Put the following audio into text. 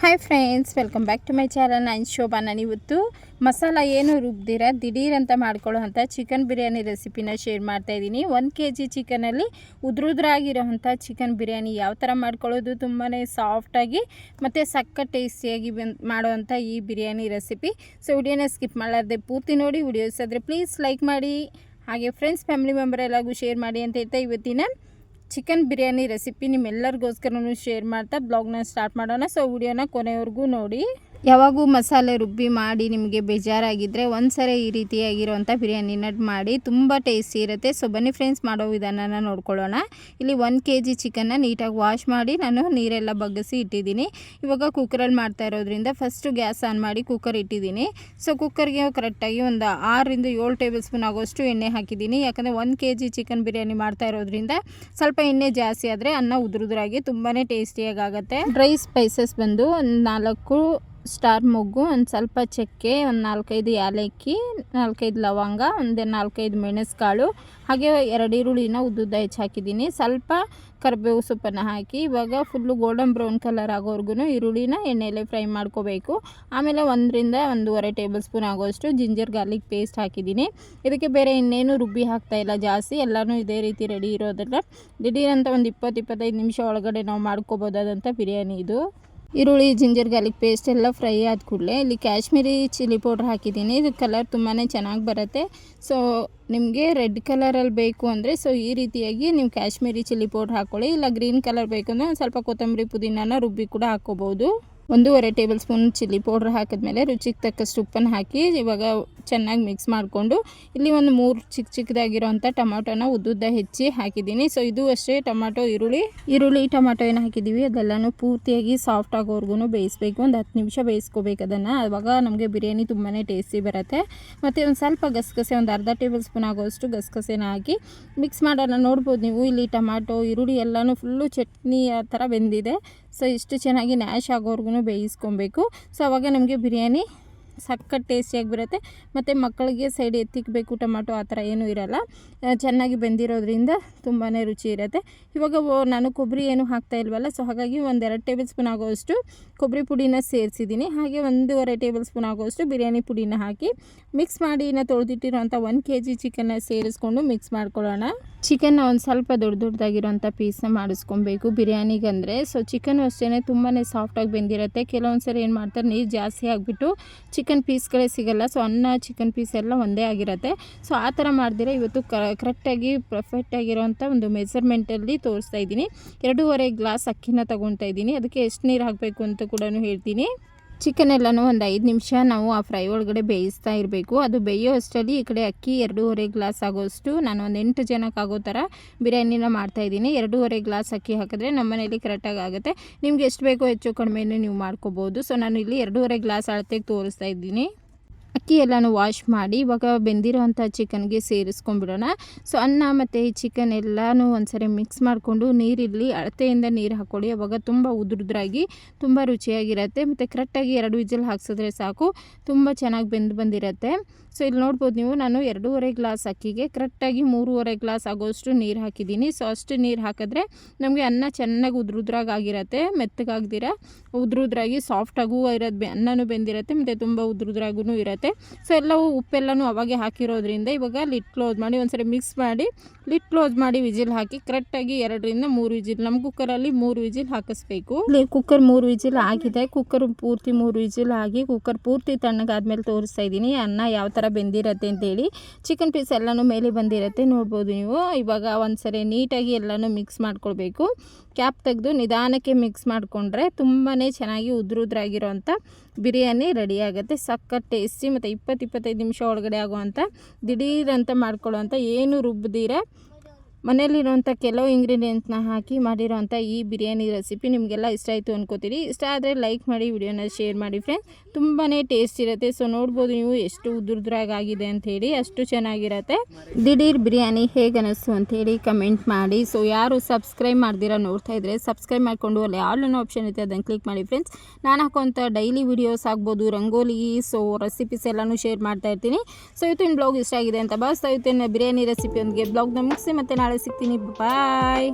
Hi friends welcome back to my channel ನಾನು ಶೋಭಾ. ಇವತ್ತು ಮಸಾಲ ಏನು ರುಬ್ದಿರ ದಿಢೀರಂತ ಅಂತ ಮಾಡ್ಕೊಳ್ಳೋ ಅಂಥ ಚಿಕನ್ ಬಿರಿಯಾನಿ ರೆಸಿಪಿನ ಶೇರ್ ಮಾಡ್ತಾ ಇದ್ದೀನಿ. ಒಂದು ಕೆ ಜಿ ಚಿಕನಲ್ಲಿ ಉದ್ರುದ್ರಾಗಿರೋವಂಥ ಚಿಕನ್ ಬಿರಿಯಾನಿ ಯಾವ ಥರ ಮಾಡ್ಕೊಳ್ಳೋದು ತುಂಬಾ ಸಾಫ್ಟಾಗಿ ಮತ್ತು ಸಕ್ಕ ಟೇಸ್ಟಿಯಾಗಿ ಮಾಡುವಂಥ ಈ ಬಿರಿಯಾನಿ ರೆಸಿಪಿ ಸೊ ವಿಡಿಯೋನ ಸ್ಕಿಪ್ ಮಾಡಲಾರ್ದೆ ಪೂರ್ತಿ ನೋಡಿ ವಿಡಿಯೋಸ್ ಆದರೆ ಪ್ಲೀಸ್ ಲೈಕ್ ಮಾಡಿ. ಹಾಗೆ ಫ್ರೆಂಡ್ಸ್ ಫ್ಯಾಮಿಲಿ ಮೆಂಬರ್ ಎಲ್ಲರಿಗೂ ಶೇರ್ ಮಾಡಿ ಅಂತ ಹೇಳ್ತಾ ಇವತ್ತಿನ ಚಿಕನ್ ಬಿರಿಯಾನಿ ರೆಸಿಪಿ ನಿಮ್ಮೆಲ್ಲರಿಗೋಸ್ಕರನೂ ಶೇರ್ ಮಾಡ್ತಾ ಬ್ಲಾಗ್ನ ಸ್ಟಾರ್ಟ್ ಮಾಡೋಣ. ಸೊ ವಿಡಿಯೋನ ಕೊನೆಯವರೆಗೂ ನೋಡಿ. ಯಾವಾಗೂ ಮಸಾಲೆ ರುಬ್ಬಿ ಮಾಡಿ ನಿಮಗೆ ಬೇಜಾರಾಗಿದ್ದರೆ ಒಂದ್ಸರಿ ಈ ರೀತಿಯಾಗಿರುವಂಥ ಬಿರಿಯಾನಿನ ಮಾಡಿ ತುಂಬ ಟೇಸ್ಟಿ ಇರುತ್ತೆ. ಸೊ ಬನ್ನಿ ಫ್ರೆಂಡ್ಸ್, ಮಾಡೋ ವಿಧಾನನ ನೋಡ್ಕೊಳ್ಳೋಣ. ಇಲ್ಲಿ ಒಂದು ಕೆ ಜಿ ಚಿಕನ್ನ ನೀಟಾಗಿ ವಾಶ್ ಮಾಡಿ ನಾನು ನೀರೆಲ್ಲ ಬಗ್ಗಿಸಿ ಇಟ್ಟಿದ್ದೀನಿ. ಇವಾಗ ಕುಕ್ಕರಲ್ಲಿ ಮಾಡ್ತಾ ಇರೋದ್ರಿಂದ ಫಸ್ಟು ಗ್ಯಾಸ್ ಆನ್ ಮಾಡಿ ಕುಕ್ಕರ್ ಇಟ್ಟಿದ್ದೀನಿ. ಸೊ ಕುಕ್ಕರ್ಗೆ ಕರೆಕ್ಟಾಗಿ ಒಂದು ಆರರಿಂದ ಏಳು ಟೇಬಲ್ ಸ್ಪೂನ್ ಆಗೋಷ್ಟು ಎಣ್ಣೆ ಹಾಕಿದ್ದೀನಿ. ಯಾಕಂದರೆ ಒಂದು ಕೆ ಜಿ ಚಿಕನ್ ಬಿರಿಯಾನಿ ಮಾಡ್ತಾ ಇರೋದ್ರಿಂದ ಸ್ವಲ್ಪ ಎಣ್ಣೆ ಜಾಸ್ತಿ ಆದರೆ ಅನ್ನ ಉದುರುದ್ರಾಗಿ ತುಂಬಾ ಟೇಸ್ಟಿಯಾಗಿ ಆಗುತ್ತೆ. ಡ್ರೈ ಸ್ಪೈಸಸ್ ಬಂದು ಒಂದು ನಾಲ್ಕು ಸ್ಟಾರ್ ಮೊಗ್ಗು, ಒಂದು ಸ್ವಲ್ಪ ಚಕ್ಕೆ, ಒಂದು ನಾಲ್ಕೈದು ಏಲಕ್ಕಿ ನಾಲ್ಕೈದು ಲವಂಗ, ಒಂದು ನಾಲ್ಕೈದು ಮೆಣಸುಕಾಳು, ಹಾಗೆ ಎರಡು ಈರುಳ್ಳಿನ ಉದ್ದುದ್ದ ಹೆಚ್ಚು ಹಾಕಿದ್ದೀನಿ. ಸ್ವಲ್ಪ ಕರಿಬೇವು ಸೊಪ್ಪನ್ನು ಹಾಕಿ, ಇವಾಗ ಫುಲ್ಲು ಗೋಲ್ಡನ್ ಬ್ರೌನ್ ಕಲರ್ ಆಗೋವರೆಗೂ ಈರುಳ್ಳಿನ ಎಣ್ಣೆಯಲ್ಲಿ ಫ್ರೈ ಮಾಡ್ಕೋಬೇಕು. ಆಮೇಲೆ ಒಂದರಿಂದ ಒಂದೂವರೆ ಟೇಬಲ್ ಸ್ಪೂನ್ ಆಗೋಷ್ಟು ಜಿಂಜರ್ ಗಾರ್ಲಿಕ್ ಪೇಸ್ಟ್ ಹಾಕಿದ್ದೀನಿ. ಇದಕ್ಕೆ ಬೇರೆ ಇನ್ನೇನು ರುಬ್ಬಿ ಹಾಕ್ತಾ ಇಲ್ಲ ಜಾಸ್ತಿ, ಎಲ್ಲನೂ ಇದೇ ರೀತಿ ರೆಡಿ ಇರೋದಲ್ಲ ದಿಢೀರಂತ ಒಂದು ಇಪ್ಪತ್ತು, ಇಪ್ಪತ್ತೈದು ನಿಮಿಷ ಒಳಗಡೆ ನಾವು ಮಾಡ್ಕೋಬೋದಾದಂಥ ಬಿರಿಯಾನಿ ಇದು. ಈರುಳ್ಳಿ, ಜಿಂಜರ್, ಗಾರ್ಲಿಕ್ ಪೇಸ್ಟ್ ಎಲ್ಲ ಫ್ರೈ ಆದ ಕೂಡಲೇ ಇಲ್ಲಿ ಕಾಶ್ಮೀರಿ ಚಿಲ್ಲಿ ಪೌಡ್ರ್ ಹಾಕಿದ್ದೀನಿ. ಇದು ಕಲರ್ ತುಂಬಾ ಚೆನ್ನಾಗಿ ಬರುತ್ತೆ. ಸೊ ನಿಮಗೆ ರೆಡ್ ಕಲರಲ್ಲಿ ಬೇಕು ಅಂದರೆ ಸೊ ಈ ರೀತಿಯಾಗಿ ನೀವು ಕಾಶ್ಮೀರಿ ಚಿಲ್ಲಿ ಪೌಡ್ರ್ ಹಾಕ್ಕೊಳ್ಳಿ ಇಲ್ಲ ಗ್ರೀನ್ ಕಲರ್ ಬೇಕು ಅಂದರೆ, ಒಂದು ಸ್ವಲ್ಪ ಕೊತ್ತಂಬರಿ ಪುದೀನಾನ ರುಬ್ಬಿ ಕೂಡ ಹಾಕ್ಕೋಬೋದು. ಒಂದೂವರೆ ಟೇಬಲ್ ಸ್ಪೂನ್ ಚಿಲ್ಲಿ ಪೌಡ್ರ್ ಹಾಕಿದ್ಮೇಲೆ ರುಚಿಗೆ ತಕ್ಕಷ್ಟು ಉಪ್ಪನ್ನು ಹಾಕಿ ಇವಾಗ ಚೆನ್ನಾಗಿ ಮಿಕ್ಸ್ ಮಾಡಿಕೊಂಡು ಇಲ್ಲಿ ಒಂದು ಮೂರು ಚಿಕ್ಕ ಚಿಕ್ಕದಾಗಿರೋಂಥ ಟೊಮಾಟೋನ ಉದ್ದುದ್ದ ಹೆಚ್ಚಿ ಹಾಕಿದ್ದೀನಿ. ಸೊ ಇದು ಅಷ್ಟೇ ಟೊಮಾಟೊ, ಈರುಳ್ಳಿ. ಈರುಳ್ಳಿ, ಟೊಮಾಟೊ ಏನು ಹಾಕಿದ್ದೀವಿ ಅದೆಲ್ಲನೂ ಪೂರ್ತಿಯಾಗಿ ಸಾಫ್ಟ್ ಆಗೋವರೆಗೂ ಬೇಯಿಸ್ಬೇಕು. ಒಂದು ಹತ್ತು ನಿಮಿಷ ಬೇಯಿಸ್ಕೋಬೇಕು ಅದನ್ನು. ಆವಾಗ ನಮಗೆ ಬಿರಿಯಾನಿ ತುಂಬಾ ಟೇಸ್ಟಿ ಬರುತ್ತೆ. ಮತ್ತು ಒಂದು ಸ್ವಲ್ಪ ಗಸಗಸೆ, ಒಂದು ಅರ್ಧ ಟೇಬಲ್ ಸ್ಪೂನ್ ಆಗೋಷ್ಟು ಗಸಗಸೆನ ಹಾಕಿ ಮಿಕ್ಸ್ ಮಾಡೋಣ. ನೋಡ್ಬೋದು ನೀವು ಇಲ್ಲಿ ಟೊಮಾಟೊ, ಈರುಳ್ಳಿ ಎಲ್ಲನೂ ಫುಲ್ಲು ಚಟ್ನಿ ಆ ಥರ ಬೆಂದಿದೆ. ಸೊ ಇಷ್ಟು ಚೆನ್ನಾಗಿ ನ್ಯಾಶ್ ಆಗೋವರೆಗೂ ಬೇಯಿಸ್ಕೊಬೇಕು. ಸೊ ಅವಾಗ ನಮಗೆ ಬಿರಿಯಾನಿ ಸಖತ್ ಟೇಸ್ಟಿಯಾಗಿ ಬರುತ್ತೆ. ಮತ್ತು ಮಕ್ಕಳಿಗೆ ಸೈಡ್ ಎತ್ತಿಕ್ಬೇಕು, ಟೊಮಾಟೊ ಆ ಥರ ಏನೂ ಇರೋಲ್ಲ. ಚೆನ್ನಾಗಿ ಬೆಂದಿರೋದ್ರಿಂದ ತುಂಬಾ ರುಚಿ ಇರುತ್ತೆ. ಇವಾಗ ನಾನು ಕೊಬ್ಬರಿ ಏನು ಹಾಕ್ತಾ ಇಲ್ವಲ್ಲ, ಸೊ ಹಾಗಾಗಿ ಒಂದೆರಡು ಟೇಬಲ್ ಸ್ಪೂನ್ ಆಗೋಷ್ಟು ಕೊಬ್ಬರಿ ಪುಡಿನ ಸೇರಿಸಿದ್ದೀನಿ. ಹಾಗೆ ಒಂದೂವರೆ ಟೇಬಲ್ ಸ್ಪೂನ್ ಆಗೋಷ್ಟು ಬಿರಿಯಾನಿ ಪುಡಿನ ಹಾಕಿ ಮಿಕ್ಸ್ ಮಾಡಿ ನಾ ತೊಳೆದಿಟ್ಟಿರೋಂಥ ಒಂದು ಕೆ ಜಿ ಚಿಕನ್ನ ಸೇರಿಸ್ಕೊಂಡು ಮಿಕ್ಸ್ ಮಾಡ್ಕೊಳ್ಳೋಣ. ಚಿಕನ್ನ ಒಂದು ಸ್ವಲ್ಪ ದೊಡ್ಡ ದೊಡ್ಡದಾಗಿರೋಂಥ ಪೀಸ್ನ ಮಾಡಿಸ್ಕೊಬೇಕು ಬಿರಿಯಾನಿಗಂದರೆ. ಸೊ ಚಿಕನ್ ಅಷ್ಟೇ ತುಂಬಾ ಸಾಫ್ಟಾಗಿ ಬೆಂದಿರುತ್ತೆ. ಕೆಲವೊಂದು ಸರಿ ಏನು ಮಾಡ್ತಾರೆ, ನೀರು ಜಾಸ್ತಿ ಆಗಿಬಿಟ್ಟು ಚಿಕನ್ ಪೀಸ್ಗಳೇ ಸಿಗಲ್ಲ. ಸೊ ಅನ್ನ ಚಿಕನ್ ಪೀಸ್ ಎಲ್ಲ ಒಂದೇ ಆಗಿರುತ್ತೆ. ಸೊ ಆ ಥರ ಮಾಡಿದ್ರೆ ಇವತ್ತು ಕರೆಕ್ಟಾಗಿ ಪರ್ಫೆಕ್ಟಾಗಿರೋಂಥ ಒಂದು ಮೆಸರ್ಮೆಂಟಲ್ಲಿ ತೋರಿಸ್ತಾ ಇದ್ದೀನಿ. ಎರಡೂವರೆ ಗ್ಲಾಸ್ ಅಕ್ಕಿನ ತೊಗೊಳ್ತಾ ಇದ್ದೀನಿ. ಅದಕ್ಕೆ ಎಷ್ಟು ನೀರು ಹಾಕಬೇಕು ಅಂತ ಕೂಡ ಹೇಳ್ತೀನಿ. ಚಿಕನ್ ಎಲ್ಲನೂ ಒಂದು ಐದು ನಿಮಿಷ ನಾವು ಆ ಫ್ರೈ ಒಳಗಡೆ ಬೇಯಿಸ್ತಾ ಇರಬೇಕು. ಅದು ಬೇಯೋ ಅಷ್ಟರಲ್ಲಿ ಈ ಕಡೆ ಅಕ್ಕಿ ಎರಡೂವರೆ ಗ್ಲಾಸ್ ಆಗೋಷ್ಟು ನಾನು ಒಂದು ಎಂಟು ಜನಕ್ಕೆ ಆಗೋ ಥರ ಬಿರಿಯಾನಿನ ಮಾಡ್ತಾಯಿದ್ದೀನಿ ಎರಡೂವರೆ ಗ್ಲಾಸ್ ಅಕ್ಕಿ ಹಾಕಿದ್ರೆ ನಮ್ಮ ಮನೇಲಿ ಕರೆಕ್ಟಾಗಿ ಆಗುತ್ತೆ. ನಿಮ್ಗೆ ಎಷ್ಟು ಬೇಕೋ ಹೆಚ್ಚು ಕಡಿಮೆ ನೀವು ಮಾಡ್ಕೋಬೋದು. ಸೊ ನಾನು ಇಲ್ಲಿ ಎರಡೂವರೆ ಗ್ಲಾಸ್ ಅಳತೆಗೆ ತೋರಿಸ್ತಾ ಇದ್ದೀನಿ. ಅಕ್ಕಿ ಎಲ್ಲನೂ ವಾಶ್ ಮಾಡಿ ಇವಾಗ ಬೆಂದಿರೋವಂಥ ಚಿಕನ್ಗೆ ಸೇರಿಸ್ಕೊಂಡ್ಬಿಡೋಣ. ಸೊ ಅನ್ನ ಮತ್ತು ಈ ಚಿಕನ್ ಎಲ್ಲನೂ ಒಂದ್ಸರಿ ಮಿಕ್ಸ್ ಮಾಡಿಕೊಂಡು ನೀರಿರಲಿ ಅಳತೆಯಿಂದ ನೀರು ಹಾಕ್ಕೊಳ್ಳಿ. ಅವಾಗ ತುಂಬ ಉದುರುದ್ರಾಗಿ ತುಂಬ ರುಚಿಯಾಗಿರುತ್ತೆ. ಮತ್ತು ಕರೆಕ್ಟಾಗಿ ಎರಡು ವಿಜಲ್ ಹಾಕ್ಸಿದ್ರೆ ಸಾಕು. ತುಂಬ ಚೆನ್ನಾಗಿ ಬೆಂದು ಬಂದಿರುತ್ತೆ. ಸೊ ಇಲ್ಲಿ ನೋಡ್ಬೋದು ನೀವು, ನಾನು ಎರಡೂವರೆ ಗ್ಲಾಸ್ ಅಕ್ಕಿಗೆ ಕರೆಕ್ಟಾಗಿ ಮೂರುವರೆ ಗ್ಲಾಸ್ ಆಗೋಷ್ಟು ನೀರು ಹಾಕಿದ್ದೀನಿ. ಸೊ ಅಷ್ಟು ನೀರು ಹಾಕಿದ್ರೆ ನಮಗೆ ಅನ್ನ ಚೆನ್ನಾಗಿ ಉದುರುದ್ರಾಗಿ ಆಗಿರತ್ತೆ ಮೆತ್ತಗಾಗ್ದಿರ, ಉದುರುದ್ರಾಗಿ ಸಾಫ್ಟಾಗೂ ಇರೋದು ಬೆ ಅನ್ನನೂ ಬೆಂದಿರುತ್ತೆ. ಮತ್ತು ತುಂಬ ಉದುರುದ್ರಾಗೂ ಇರುತ್ತೆ. ಸೊ ಎಲ್ಲವೂ ಉಪ್ಪೆಲ್ಲನೂ ಅವಾಗೆ ಹಾಕಿರೋದ್ರಿಂದ ಇವಾಗ ಲಿಟ್ ಕ್ಲೋಸ್ ಮಾಡಿ ಒಂದ್ಸರಿ ಮಿಕ್ಸ್ ಮಾಡಿ ಲಿಟ್ ಕ್ಲೋಸ್ ಮಾಡಿ ವಿಜಿಲ್ ಹಾಕಿ ಕರೆಕ್ಟಾಗಿ ಎರಡರಿಂದ ಮೂರು ವಿಜಿಲ್ ನಮ್ಮ ಕುಕ್ಕರಲ್ಲಿ ಮೂರು ವಿಜಿಲ್ ಹಾಕಿಸ್ಬೇಕು. ಕುಕ್ಕರ್ ಮೂರು ವಿಜಿಲ್ ಆಗಿದೆ ಕುಕ್ಕರ್ ಪೂರ್ತಿ ಮೂರು ವಿಜಿಲ್ ಆಗಿ ಕುಕ್ಕರ್ ಪೂರ್ತಿ ತಣ್ಣಗಾದ್ಮೇಲೆ ತೋರಿಸ್ತಾ ಇದ್ದೀನಿ, ಅನ್ನ ಯಾವ ಥರ ಬೆಂದಿರತ್ತೆ ಅಂತೇಳಿ. ಚಿಕನ್ ಪೀಸ್ ಎಲ್ಲನೂ ಮೇಲೆ ಬಂದಿರತ್ತೆ, ನೋಡ್ಬೋದು ನೀವು. ಇವಾಗ ಒಂದ್ಸರಿ ನೀಟಾಗಿ ಎಲ್ಲನೂ ಮಿಕ್ಸ್ ಮಾಡ್ಕೊಳ್ಬೇಕು. ಕ್ಯಾಪ್ ತೆಗೆದು ನಿಧಾನಕ್ಕೆ ಮಿಕ್ಸ್ ಮಾಡಿಕೊಂಡ್ರೆ ತುಂಬಾ ಚೆನ್ನಾಗಿ ಉದ್ರುದ್ರಾಗಿರೋಂಥ ಬಿರಿಯಾನಿ ರೆಡಿ ಆಗುತ್ತೆ. ಸಖತ್ ಟೇಸ್ಟಿ ಮತ್ತು ಇಪ್ಪತ್ತು ಇಪ್ಪತ್ತೈದು ನಿಮಿಷ ಒಳಗಡೆ ಆಗುವಂಥ ದಿಢೀರಂತ ಮಾಡ್ಕೊಳ್ಳುವಂಥ ಏನು ರುಬ್ಬದಿರ ಮನೇಲಿರುವಂಥ ಕೆಲವು ಇಂಗ್ರೀಡಿಯೆಂಟ್ಸ್ನ ಹಾಕಿ ಮಾಡಿರೋವಂಥ ಈ ಬಿರಿಯಾನಿ ರೆಸಿಪಿ ನಿಮಗೆಲ್ಲ ಇಷ್ಟ ಆಯಿತು ಅನ್ಕೋತೀರಿ. ಇಷ್ಟ ಆದರೆ ಲೈಕ್ ಮಾಡಿ, ವಿಡಿಯೋನ ಶೇರ್ ಮಾಡಿ ಫ್ರೆಂಡ್ಸ್. ತುಂಬಾ ಟೇಸ್ಟ್ ಇರುತ್ತೆ. ಸೊ ನೋಡ್ಬೋದು ನೀವು ಎಷ್ಟು ಉದುರುದ್ರಾಗಿದೆ ಅಂಥೇಳಿ ಅಷ್ಟು ಚೆನ್ನಾಗಿರುತ್ತೆ. ದಿಢೀರ್ ಬಿರಿಯಾನಿ ಹೇಗೆ ಅನ್ನಿಸ್ತು ಅಂಥೇಳಿ ಕಮೆಂಟ್ ಮಾಡಿ. ಸೊ ಯಾರು ಸಬ್ಸ್ಕ್ರೈಬ್ ಮಾಡ್ದಿರ ನೋಡ್ತಾ ಇದ್ರೆ ಸಬ್ಸ್ಕ್ರೈಬ್ ಮಾಡಿಕೊಂಡು ಅಲ್ಲಿ ಆಲ್ ಅನ್ನೋ ಆಪ್ಷನ್ ಇರುತ್ತೆ, ಅದನ್ನು ಕ್ಲಿಕ್ ಮಾಡಿ ಫ್ರೆಂಡ್ಸ್. ನಾನು ಹಾಕುವಂಥ ಡೈಲಿ ವಿಡಿಯೋಸ್ ಆಗ್ಬೋದು, ರಂಗೋಲಿ, ಸೊ ರೆಸಿಪೀಸ್ ಎಲ್ಲನೂ ಶೇರ್ ಮಾಡ್ತಾ ಇರ್ತೀನಿ. ಸೊ ಇವತ್ತಿನ ಬ್ಲಾಗ್ ಇಷ್ಟ ಆಗಿದೆ ಅಂತ ಭಾವಿಸ್ತಾ, ಇವತ್ತಿನ ಬಿರಿಯಾನಿ ರೆಸಿಪಿಯೊಂದಿಗೆ ಬ್ಲಾಗ್ನ ಮುಗಿಸಿ ಮತ್ತು ನಾಳೆ ಸಿಗ್ತೀನಿ. ಬಾಯ್